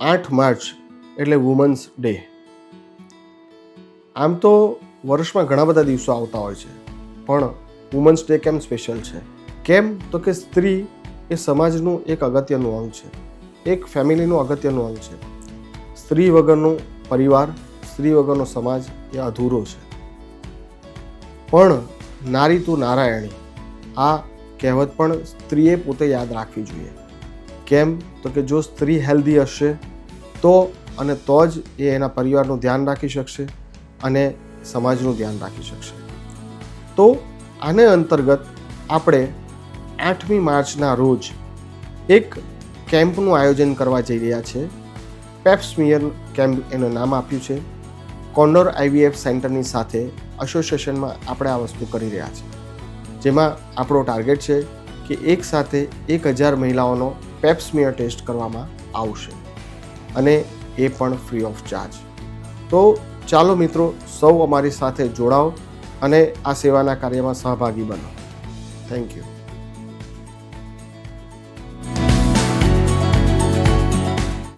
આઠ માર્ચ એટલે women's day. આમ તો વર્ષમાં ઘણા બધા દિવસો આવતા હોય છે, પણ વુમન્સ ડે કેમ સ્પેશિયલ છે? કેમ તો કે સ્ત્રી એ સમાજનું એક અગત્યનું અંગ છે, એક ફેમિલીનું અગત્યનું અંગ છે. સ્ત્રી વગરનું પરિવાર, સ્ત્રી વગરનો સમાજ એ અધૂરો છે. પણ નારી તું નારાયણી, આ કહેવત પણ સ્ત્રીએ પોતે યાદ રાખવી જોઈએ. કેમ? તો કે જો સ્ત્રી હેલ્ધી હશે, તો અને તો જ એ એના પરિવારનું ધ્યાન રાખી શકશે અને સમાજનું ધ્યાન રાખી શકશે. તો આને અંતર્ગત આપણે આઠમી માર્ચના રોજ એક કેમ્પનું આયોજન કરવા જઈ રહ્યા છે. પેપ્સમિયર કેમ્પ એનું નામ આપ્યું છે. કોન્ડોર આઈવીએફ સેન્ટરની સાથે એસોસિએશનમાં આપણે આ વસ્તુ કરી રહ્યા છીએ. જેમાં આપણો ટાર્ગેટ છે કે એક સાથે એક હજાર મહિલાઓનો પેપ્સમિયર ટેસ્ટ કરવામાં આવશે. અને એ પણ ફ્રી ઓફ ચાર્જ તો ચાલો મિત્રો, સૌ અમારી સાથે જોડાઓ અને આ સેવાના કાર્યમાં સહભાગી બનો. Thank you